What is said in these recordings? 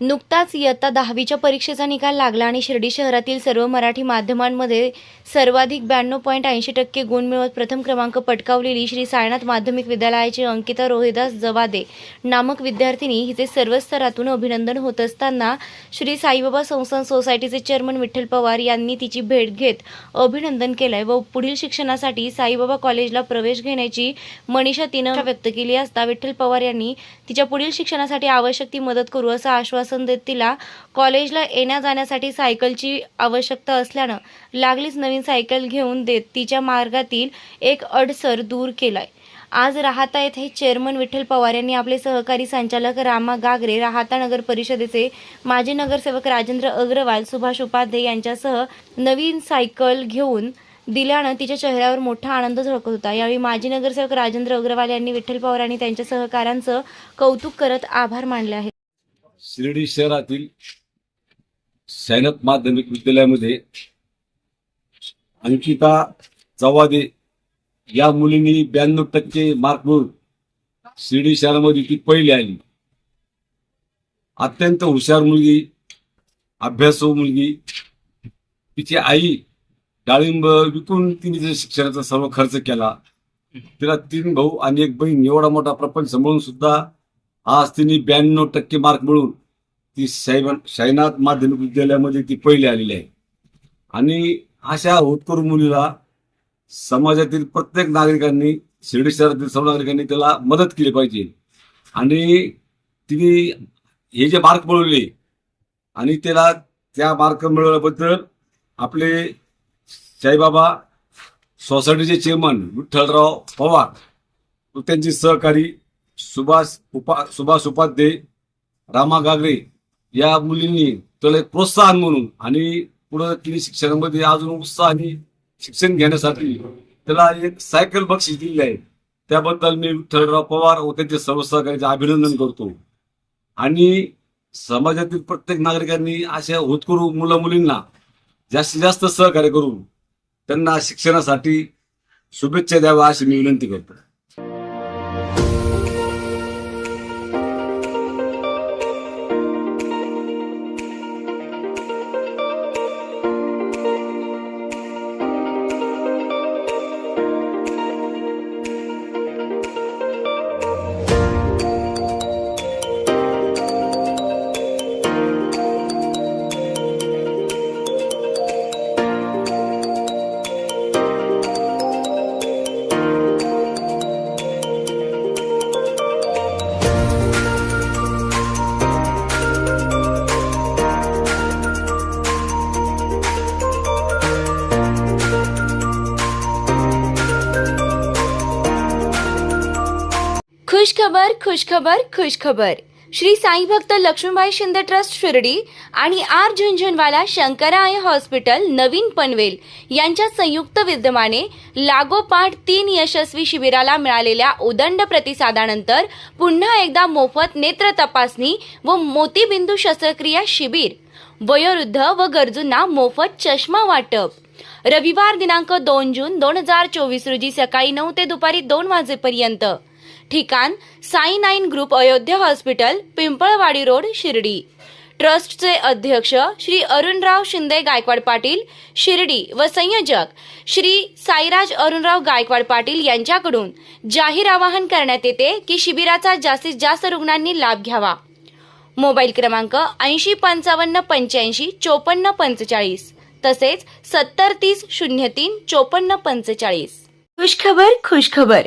नुकताच इयत्ता दहावीच्या परीक्षेचा निकाल लागला आणि शिर्डी शहरातील सर्व मराठी माध्यमांमध्ये सर्वाधिक ब्याण्णव पॉईंट ऐंशी टक्के गुण मिळवत प्रथम क्रमांक पटकावलेली श्री सायनाथ माध्यमिक विद्यालयाची अंकिता रोहिदास जवादे नामक विद्यार्थिनी हिचे सर्व स्तरातून अभिनंदन होत असताना श्री साईबाबा संस्थान सोसायटीचे चेअरमन विठ्ठल पवार यांनी तिची भेट घेत अभिनंदन केलंय व पुढील शिक्षणासाठी साईबाबा कॉलेजला प्रवेश घेण्याची मनीषा तिनं व्यक्त केली असता विठ्ठल पवार यांनी तिच्या पुढील शिक्षणासाठी आवश्यक ती मदत करू असं आश्वासन देत तिला कॉलेजला येण्या जाण्यासाठी सायकलची आवश्यकता असल्यानं लागलीच नवीन सायकल घेऊन देत तिच्या मार्गातील एक अडसर दूर केलाय. आज राहता येथे चेअरमन विठ्ठल पवार यांनी आपले सहकारी संचालक रामा गागरे राहता नगर परिषदेचे माजी नगरसेवक राजेंद्र अग्रवाल सुभाष उपाध्ये यांच्यासह नवीन सायकल घेऊन दिल्यानं तिच्या चेहऱ्यावर मोठा आनंद झळकत होता. यावेळी माजी नगरसेवक राजेंद्र अग्रवाल यांनी विठ्ठल पवार आणि त्यांच्या सहकाऱ्यांचं कौतुक करत आभार मानले आहेत. शिर्डी शहरातील सैनत माध्यमिक विद्यालयामध्ये अंकिता चव्हादे या मुलींनी ब्याण्णव टक्के मार्क मिळून शिर्डी शहरामध्ये ती पहिली आली. अत्यंत हुशार मुलगी अभ्यासू मुलगी. तिची आई डाळिंब विकून तिने तिच्या शिक्षणाचा सर्व खर्च केला. तिला तीन भाऊ आणि एक बहीण एवढा मोठा प्रपंच सांभाळून सुद्धा आज तिने ब्याण्णव टक्के मार्क मिळून ती साईब शाईनाथ माध्यमिक विद्यालयामध्ये ती पहिली आलेली आहे. आणि अशा होतकरू मुलीला समाजातील प्रत्येक नागरिकांनी शिर्डी शहरातील सर्व नागरिकांनी त्याला मदत केली पाहिजे. आणि तिने हे जे मार्क मिळवले आणि त्याला त्या मार्क मिळवल्याबद्दल आपले साईबाबा सोसायटीचे चेअरमन विठ्ठलराव पवार त्यांचे सहकारी सुभाष उपा सुभाष उपाध्ये रामा गागरे या मुलींनी त्याला एक प्रोत्साहन म्हणून आणि पुढे तिने शिक्षणामध्ये अजून उत्साहाने शिक्षण घेण्यासाठी त्याला एक सायकल बक्षीस दिली आहे. त्याबद्दल मी विठ्ठलराव पवार व त्यांचे सर्व सहकार्याचे अभिनंदन करतो. आणि समाजातील प्रत्येक नागरिकांनी अशा होतकरू मुलं मुलींना जास्तीत जास्त सहकार्य करून त्यांना शिक्षणासाठी शुभेच्छा द्याव्या अशी मी विनंती करतो. खुशखबर खुशखबर खुशखबर. श्री साई भक्त लक्ष्मीबाई शिंदे ट्रस्ट शिर्डी आणि आर झुंझुनवाला शंकराय हॉस्पिटल नवीन पनवेल यांच्या संयुक्त विद्यमाने लागोपाठ तीन यशस्वी शिबिराला मिळालेल्या उदंड प्रतिसादानंतर पुन्हा एकदा मोफत नेत्र तपासणी व मोतीबिंदू शस्त्रक्रिया शिबिर वयोवृद्ध व गरजूंना मोफत चष्मा वाटप. रविवार दिनांक दोन जून दोन हजार चोवीस रोजी सकाळी नऊ ते दुपारी दोन वाजेपर्यंत ठिकाण Sai nine group Ayodhya hospital Pimpalwadi road Shirdi. ट्रस्टचे अध्यक्ष श्री अरुणराव शिंदे गायकवाड पाटील शिर्डी व संयोजक श्री साईराज अरुणराव गायकवाड पाटील यांच्याकडून जाहीर आवाहन करण्यात येते की शिबिराचा जास्तीत जास्त रुग्णांनी लाभ घ्यावा. मोबाईल क्रमांक ऐंशी पंचावन्न पंच्याऐंशी चोपन्न पंचेचाळीस तसेच सत्तर तीस शून्य तीन चोपन्न पंचेचाळीस. खुशखबर खुशखबर.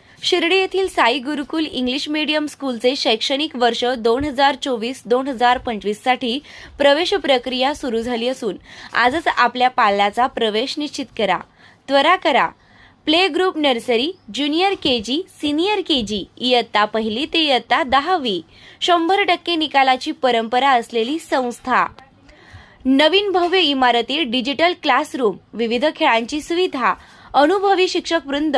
शिर्डी येथील साई गुरुकुल इंग्लिश मीडियम स्कूलचे शैक्षणिक वर्ष दोन हजार चोवीस दोन हजार पंचवीससाठी प्रवेश प्रक्रिया सुरू झाली असून आजच आपल्या पाल्याचा प्रवेश निश्चित करा. त्वरा करा. Play group nursery junior K G senior K G इयत्ता पहिली ते इयत्ता दहावी शंभर टक्के निकालाची परंपरा असलेली संस्था. नवीन भव्य इमारती डिजिटल क्लासरूम विविध खेळांची सुविधा अनुभवी शिक्षक वृंद